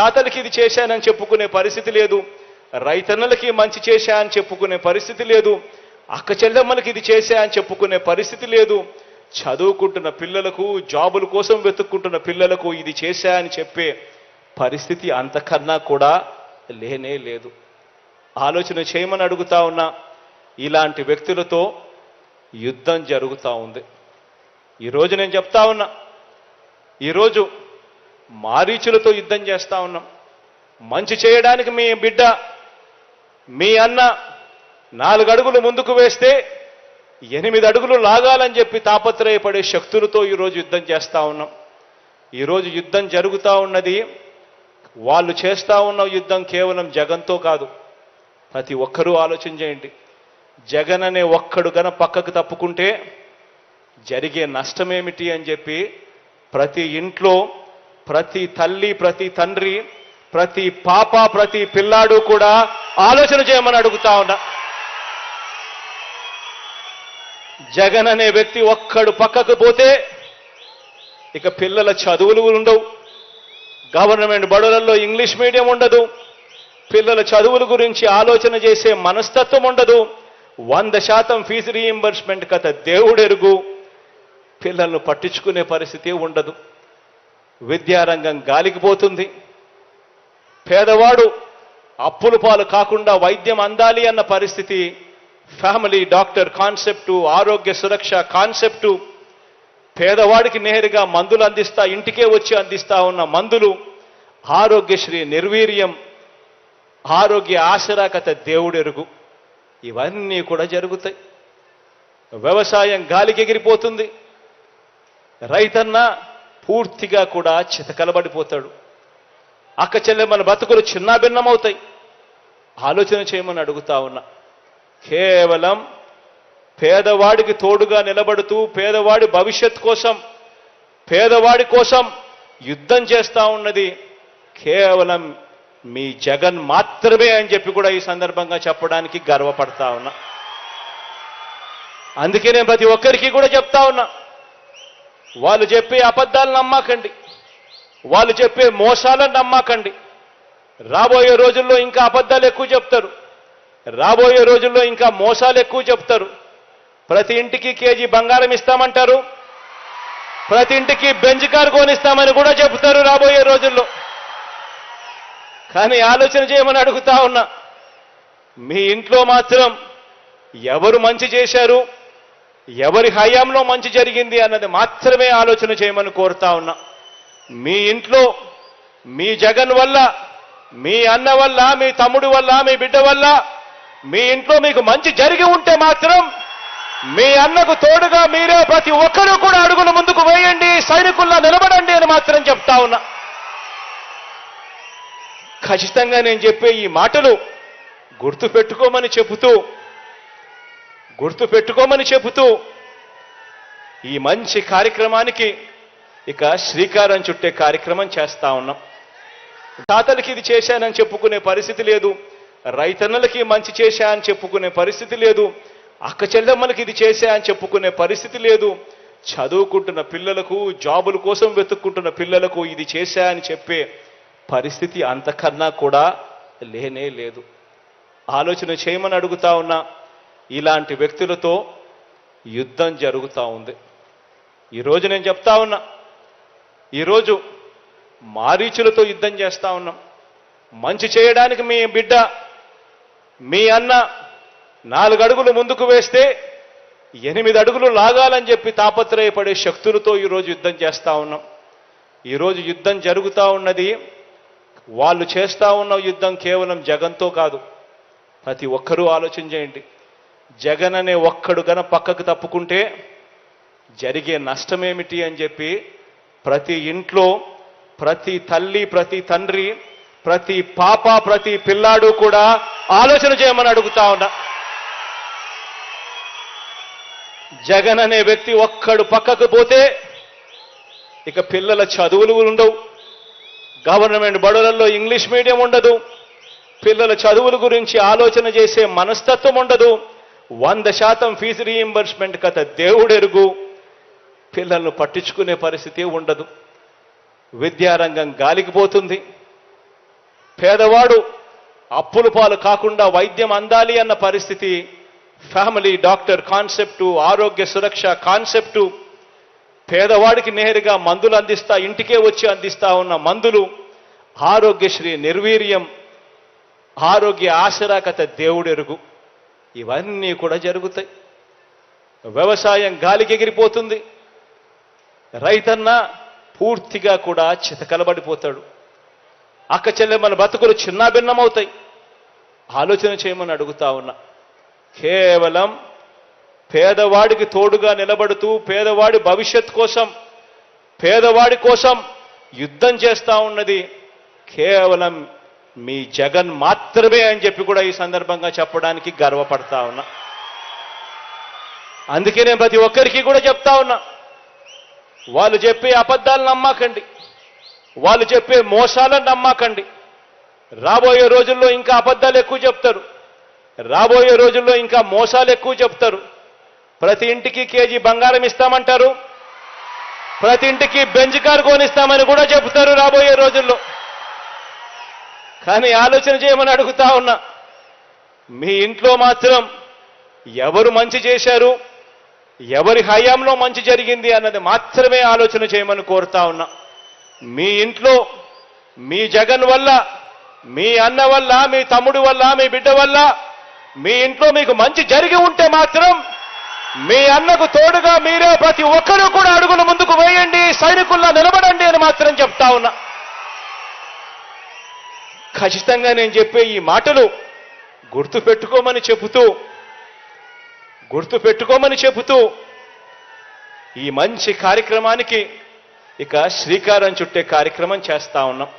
తాతలకి ఇది చేశానని చెప్పుకునే పరిస్థితి లేదు. రైతన్నలకి మంచి చేశా అని చెప్పుకునే పరిస్థితి లేదు. అక్క చెల్లెమ్మలకి ఇది చేశా అని చెప్పుకునే పరిస్థితి లేదు. చదువుకుంటున్న పిల్లలకు జాబుల కోసం వెతుక్కుంటున్న పిల్లలకు ఇది చేశా అని చెప్పే పరిస్థితి అంతకన్నా కూడా లేనే లేదు. ఆలోచన చేయమని అడుగుతా ఉన్నా ఇలాంటి వ్యక్తులతో యుద్ధం జరుగుతూ ఉంది. ఈరోజు నేను చెప్తా ఉన్నా ఈరోజు మారీచులతో యుద్ధం చేస్తా ఉన్నాం. మంచి చేయడానికి మీ బిడ్డ మీ అన్న నాలుగు అడుగులు ముందుకు వేస్తే ఎనిమిది అడుగులు లాగాలని చెప్పి తాపత్రయపడే శక్తులతో ఈరోజు యుద్ధం చేస్తూ ఉన్నాం. ఈరోజు యుద్ధం జరుగుతూ ఉన్నది. వాళ్ళు చేస్తూ ఉన్న యుద్ధం కేవలం జగన్తో కాదు. ప్రతి ఒక్కరూ ఆలోచన చేయండి. జగన్ అనే ఒక్కడు గన పక్కకు తప్పుకుంటే జరిగే నష్టమేమిటి అని చెప్పి ప్రతి ఇంట్లో ప్రతి తల్లి ప్రతి తండ్రి ప్రతి పాప ప్రతి పిల్లాడు కూడా ఆలోచన చేయమని అడుగుతా ఉన్నా. జగన్ అనే వ్యక్తి ఒక్కడు పక్కకు పోతే ఇక పిల్లల చదువులు ఉండవు. గవర్నమెంట్ బడులలో ఇంగ్లీష్ మీడియం ఉండదు. పిల్లల చదువుల గురించి ఆలోచన చేసే మనస్తత్వం ఉండదు. వంద శాతం ఫీజు రీయింబర్స్మెంట్ కథ దేవుడెరుగు. పిల్లలను పట్టించుకునే పరిస్థితి ఉండదు. విద్యారంగం గాలికి పోతుంది. పేదవాడు అప్పుల పాలు కాకుండా వైద్యం అందాలి అన్న పరిస్థితి ఫ్యామిలీ డాక్టర్ కాన్సెప్టు ఆరోగ్య సురక్ష కాన్సెప్టు పేదవాడికి నేరుగా మందులు అందిస్తా ఇంటికే వచ్చి అందిస్తా ఉన్న మందులు ఆరోగ్యశ్రీ నిర్వీర్యం ఆరోగ్య ఆశరాకత దేవుడెరుగు. ఇవన్నీ కూడా జరుగుతాయి. వ్యవసాయం గాలికి ఎగిరిపోతుంది. రైతన్న పూర్తిగా కూడా చితకలబడిపోతాడు. అక్క చెల్లెమ్మల బతుకులు చిన్నాభిన్నమవుతాయి ఆలోచన చేయమని అడుగుతా ఉన్నా. కేవలం పేదవాడికి తోడుగా నిలబడుతూ పేదవాడి భవిష్యత్ కోసం పేదవాడి కోసం యుద్ధం చేస్తూ ఉన్నది కేవలం మీ జగన్ మాత్రమే అని చెప్పి కూడా ఈ సందర్భంగా చెప్పడానికి గర్వపడతా ఉన్నా. అందుకే నేను ప్రతి ఒక్కరికి కూడా చెప్తా ఉన్నా. వాళ్ళు చెప్పే అబద్ధాలు నమ్మకండి. వాళ్ళు చెప్పే మోసాలను నమ్మకండి. రాబోయే రోజుల్లో ఇంకా అబద్ధాలు ఎక్కువ చెప్తారు. రాబోయే రోజుల్లో ఇంకా మోసాలు ఎక్కువ చెప్తారు. ప్రతి ఇంటికి కేజీ బంగారం ఇస్తామంటారు. ప్రతి ఇంటికి బెంచ్ కారు కొనిస్తామని కూడా చెప్తారు రాబోయే రోజుల్లో. కానీ ఆలోచన చేయమని అడుగుతా ఉన్నా మీ ఇంట్లో మాత్రం ఎవరు మంచి చేశారు? ఎవరి హయాంలో మంచి జరిగింది అన్నది మాత్రమే ఆలోచన చేయమని కోరుతా ఉన్నా. మీ ఇంట్లో మీ జగన్ వల్ల మీ అన్న వల్ల మీ తమ్ముడు వల్ల మీ బిడ్డ వల్ల మీ ఇంట్లో మీకు మంచి జరిగి ఉంటే మాత్రం మీ అన్నకు తోడుగా మీరే ప్రతి ఒక్కరూ కూడా అడుగులు ముందుకు వేయండి సైనికుల్లా నిలబడండి అని మాత్రం చెప్తా ఉన్నా. ఖచ్చితంగా నేను చెప్పే ఈ మాటలు గుర్తు పెట్టుకోమని చెబుతూ గుర్తు పెట్టుకోమని చెబుతూ ఈ మంచి కార్యక్రమానికి ఇక శ్రీకారం చుట్టే కార్యక్రమం చేస్తా ఉన్నాం. తాతలకి ఇది చేశానని చెప్పుకునే పరిస్థితి లేదు. రైతన్నలకి మంచి చేశా అని చెప్పుకునే పరిస్థితి లేదు. అక్క చెల్లెమ్మలకి ఇది చేశా అని చెప్పుకునే పరిస్థితి లేదు. చదువుకుంటున్న పిల్లలకు జాబుల కోసం వెతుక్కుంటున్న పిల్లలకు ఇది చేశా అని చెప్పే పరిస్థితి అంతకన్నా కూడా లేనే లేదు. ఆలోచన చేయమని అడుగుతా ఉన్నా ఇలాంటి వ్యక్తులతో యుద్ధం జరుగుతూ ఉంది. ఈరోజు నేను చెప్తా ఉన్నా ఈరోజు మారీచులతో యుద్ధం చేస్తూ ఉన్నాం. మంచి చేయడానికి మీ బిడ్డ మీ అన్న నాలుగు అడుగులు ముందుకు వేస్తే ఎనిమిది అడుగులు లాగాలని చెప్పి తాపత్రయపడే శక్తులతో ఈరోజు యుద్ధం చేస్తూ ఉన్నాం. ఈరోజు యుద్ధం జరుగుతూ ఉన్నది వాళ్ళు చేస్తూ ఉన్న యుద్ధం కేవలం జగన్తో కాదు. ప్రతి ఒక్కరూ ఆలోచన చేయండి. జగన్ అనే ఒక్కడు గన పక్కకు తప్పుకుంటే జరిగే నష్టమేమిటి అని చెప్పి ప్రతి ఇంట్లో ప్రతి తల్లి ప్రతి తండ్రి ప్రతి పాప ప్రతి పిల్లాడు కూడా ఆలోచన చేయమని అడుగుతా ఉన్నా. జగన్ అనే వ్యక్తి ఒక్కడు పక్కకు పోతే ఇక పిల్లల చదువులు ఉండవు. గవర్నమెంట్ బడులలో ఇంగ్లీష్ మీడియం ఉండదు. పిల్లల చదువుల గురించి ఆలోచన చేసే మనస్తత్వం ఉండదు. వంద శాతం ఫీజు రీఎంబర్స్మెంట్ కథ దేవుడెరుగు. పిల్లలను పట్టించుకునే పరిస్థితి ఉండదు. విద్యారంగం గాలికి పోతుంది. పేదవాడు అప్పుల పాలు కాకుండా వైద్యం అందాలి అన్న పరిస్థితి ఫ్యామిలీ డాక్టర్ కాన్సెప్టు ఆరోగ్య సురక్ష కాన్సెప్టు పేదవాడికి నేరుగా మందులు అందిస్తా ఇంటికే వచ్చి అందిస్తా ఉన్న మందులు ఆరోగ్యశ్రీ నిర్వీర్యం ఆరోగ్య ఆశరాకత దేవుడెరుగు. ఇవన్నీ కూడా జరుగుతాయి. వ్యవసాయం గాలికి ఎగిరిపోతుంది. రైతన్న పూర్తిగా కూడా చితకలబడిపోతాడు. అక్క చెల్లెమ్మల బతుకులు చిన్నాభిన్నమవుతాయి. ఆలోచన చేయమని అడుగుతా ఉన్నా. కేవలం పేదవాడికి తోడుగా నిలబడుతూ పేదవాడి భవిష్యత్ కోసం పేదవాడి కోసం యుద్ధం చేస్తా ఉన్నది కేవలం మీ జగన్ మాత్రమే అని చెప్పి కూడా ఈ సందర్భంగా చెప్పడానికి గర్వపడతా ఉన్నా. అందుకే నేను ప్రతి ఒక్కరికి కూడా చెప్తా ఉన్నా. వాళ్ళు చెప్పే అబద్ధాలు నమ్మకండి. వాళ్ళు చెప్పే మోసాలను నమ్మకండి. రాబోయే రోజుల్లో ఇంకా అబద్ధాలు ఎక్కువ చెప్తారు. రాబోయే రోజుల్లో ఇంకా మోసాలు ఎక్కువ చెప్తారు. ప్రతి ఇంటికి కేజీ బంగారం ఇస్తామంటారు. ప్రతి ఇంటికి బెంచ్ కారు కొనిస్తామని కూడా చెప్తారు రాబోయే రోజుల్లో. కానీ ఆలోచన చేయమని అడుగుతా ఉన్నా. మీ ఇంట్లో మాత్రం ఎవరు మంచి చేశారు? ఎవరి హయాంలో మంచి జరిగింది అన్నది మాత్రమే ఆలోచన చేయమని కోరుతా ఉన్నా. మీ ఇంట్లో మీ జగన్ వల్ల మీ అన్న వల్ల మీ తమ్ముడు వల్ల మీ బిడ్డ వల్ల మీ ఇంట్లో మీకు మంచి జరిగి ఉంటే మాత్రం మీ అన్నకు తోడుగా మీరే ప్రతి ఒక్కరూ కూడా అడుగులు ముందుకు వేయండి సైనికుల్లా నిలబడండి అని మాత్రం చెప్తా ఉన్నా. ఖచ్చితంగా నేను చెప్పే ఈ మాటలు గుర్తు పెట్టుకోమని చెబుతూ గుర్తు పెట్టుకోమని చెబుతూ ఈ మంచి కార్యక్రమానికి ఇక శ్రీకారం చుట్టే కార్యక్రమం చేస్తా ఉన్నాం.